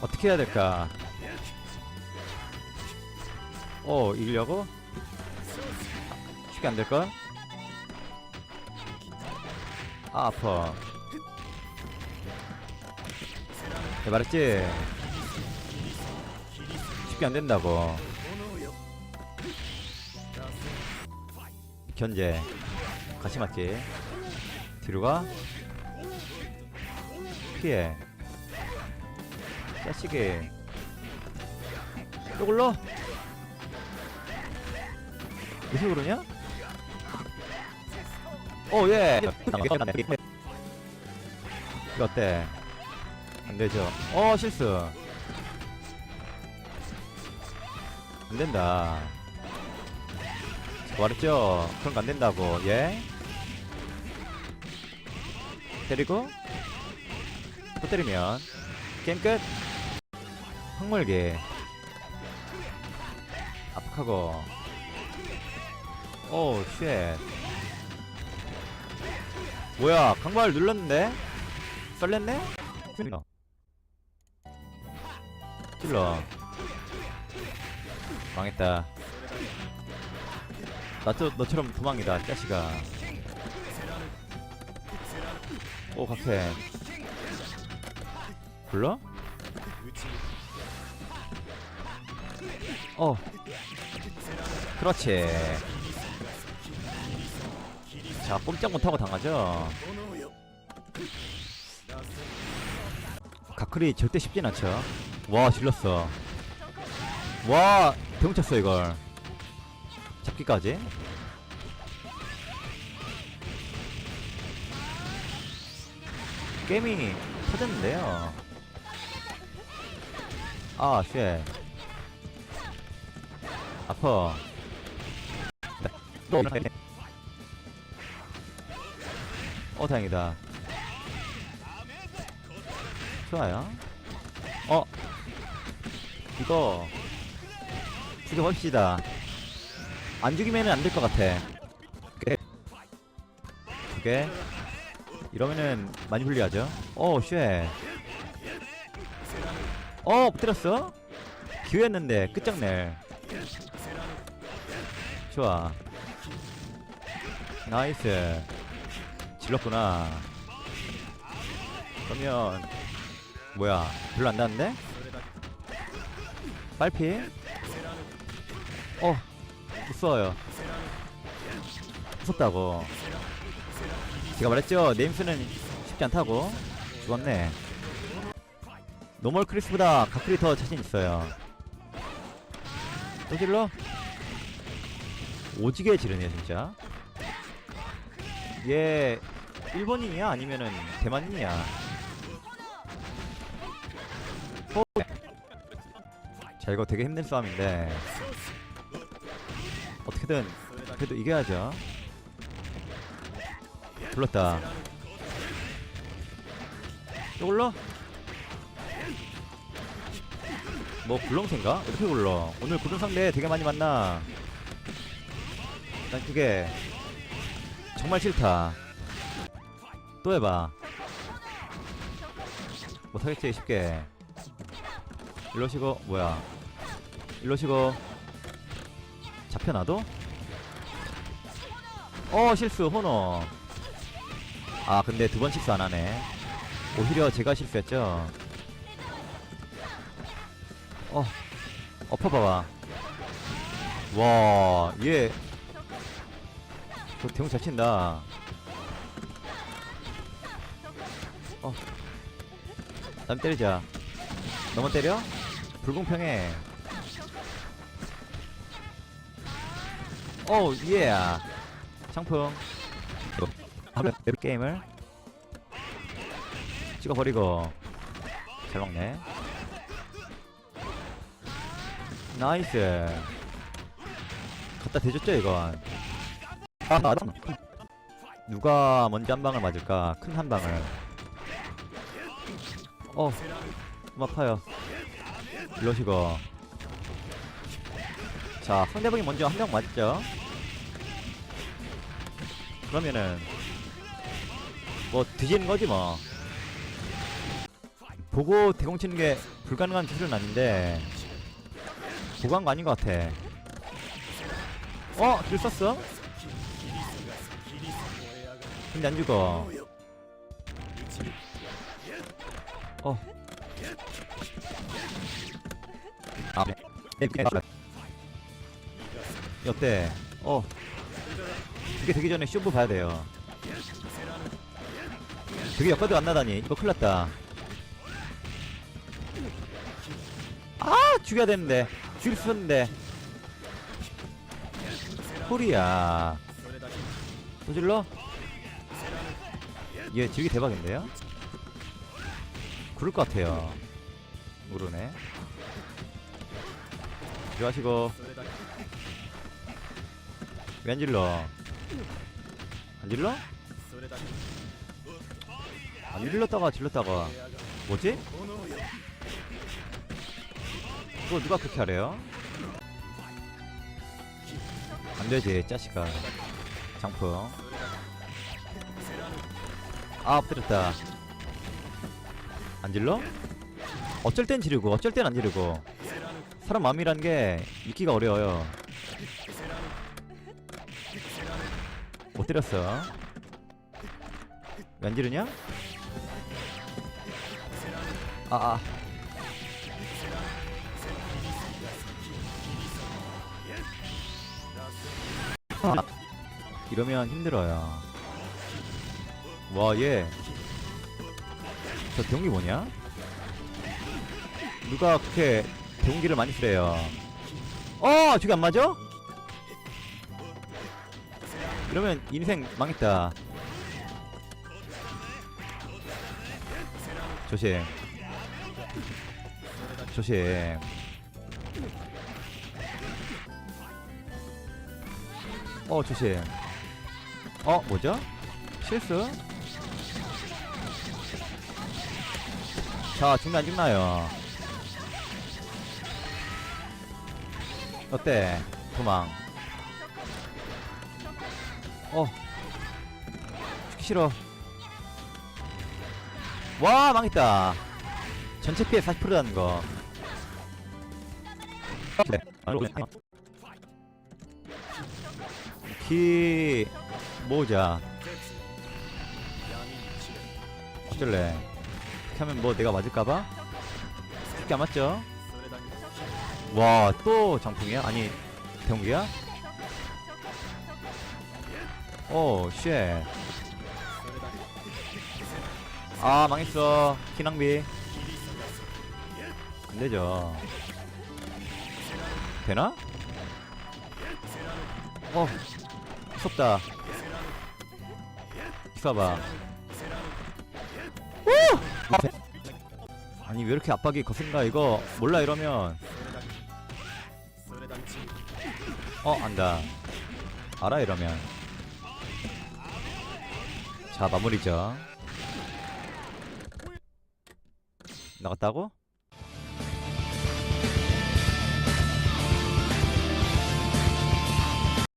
어떻게 해야 될까? 어, 이기려고? 쉽게 안 될걸? 아, 아파. 내가 말했지? 쉽게 안 된다고. 견제. 같이 맞지? 뒤로 가? 피해. 자식이. 또 굴러? 무슨 그러냐? 오, 예! 이거 어때? 안 되죠? 어, 실수. 안 된다. 말했죠? 그런 거 안 된다고, 예? 때리고, 또 때리면, 게임 끝! 항물기. 압박하고. 오, 쉣. 뭐야, 강발 눌렀는데? 썰렸네? 찔러. 찔러. 망했다. 나도 너처럼 도망이다, 짜식아. 오, 각해. 불러? 어. 그렇지. 자, 꼼짝 못하고 당하죠. 가클이 절대 쉽진 않죠. 와, 질렀어. 와, 대웅쳤어, 이걸. 잡기까지. 게임이 터졌는데요. 아, 쉣. 아파. 또 오네. 어, 다행이다. 좋아요. 어, 이거 죽여봅시다. 안 죽이면은 안 될 것 같아. 오케이. 두 개. 이러면은 많이 불리하죠. 오, 쉣. 어, 못 때렸어? 기회였는데 끝장낼. 좋아. 나이스. 질렀구나. 그러면 뭐야? 별로 안 나는데? 빨피? 어, 무서워요. 무섭다고. 제가 말했죠. 네임스는 쉽지 않다고. 죽었네. 노멀 크리스보다 가클이 더 자신 있어요. 또 질러? 오지게 지르네 진짜. 얘 일본인이야 아니면은 대만인이야? 어. 자 이거 되게 힘든 싸움인데 어떻게든 그래도 이겨야죠. 불렀다. 또 굴러? 뭐 굴렁쇠인가? 어떻게 굴러? 오늘 구름 상대 되게 많이 만나. 난 그게 정말 싫다. 또 해봐. 못하겠지 쉽게. 일로 시고 뭐야? 일로 시고 잡혀놔도? 어 실수 호노. 아 근데 두 번 실수 안 하네. 오히려 제가 실수했죠. 어 엎어봐봐. 와 얘. 저 대웅 잘 친다. 어. 남 때리자. 너만 때려? 불공평해. 오, 예. 상풍. 하루 게임을 찍어버리고. 잘 먹네. 나이스. 갖다 대줬죠, 이건. 아, 맞아. 누가 먼저 한 방을 맞을까? 큰 한 방을. 어, 좀 아파요. 일러시고. 자, 상대방이 먼저 한 명 맞죠? 그러면은, 뭐, 뒤지는 거지, 뭐. 보고 대공 치는 게 불가능한 기술은 아닌데 보고 한 거 아닌 것 같아 어? 길 썼어? 근데 안 죽어 어 아, 네. 네. 어때? 어. 이게 되기 전에 쇼부 봐야 돼요. 되게 역가도 안 나다니. 이거 큰일 났다. 아! 죽여야 되는데. 죽일 수 있었는데. 홀이야. 또 질러? 얘 지기 대박인데요? 그럴 것 같아요. 모르네. 왜안 질러? 안 질러? 안 질렀다가 질렀다가 뭐지? 그거 누가 그렇게 하래요? 안 되지 짜식아 장풍 아 엎드렸다 안 질러? 어쩔 땐 지르고 어쩔 땐 안 지르고 사람 마음이란 게 믿기가 어려워요 못 때렸어 왜 안 지르냐? 아아 아. 이러면 힘들어요 와 얘 저 대용기 뭐냐? 누가 그렇게 대용기를 많이 쓰래요 어! 저게 안 맞아? 이러면 인생 망했다 조심 조심 어 조심 어 뭐죠? 실수? 자 죽나 안 죽나요? 어때? 도망. 어. 죽기 싫어. 와 망했다. 전체 피해 40%라는 거. 네. 키 모으자 어쩔래 이렇게 하면 뭐 내가 맞을까봐? 쉽게 안 맞죠? 와 또 장풍이야? 아니 대웅기야? 오 쉣. 아 망했어 키낭비 안 되죠 되나? 어 무섭다 오! 아니 왜 이렇게 압박이 거센가 이거 몰라 이러면. 어 안다 알아 이러면. 자 마무리죠. 나갔다고?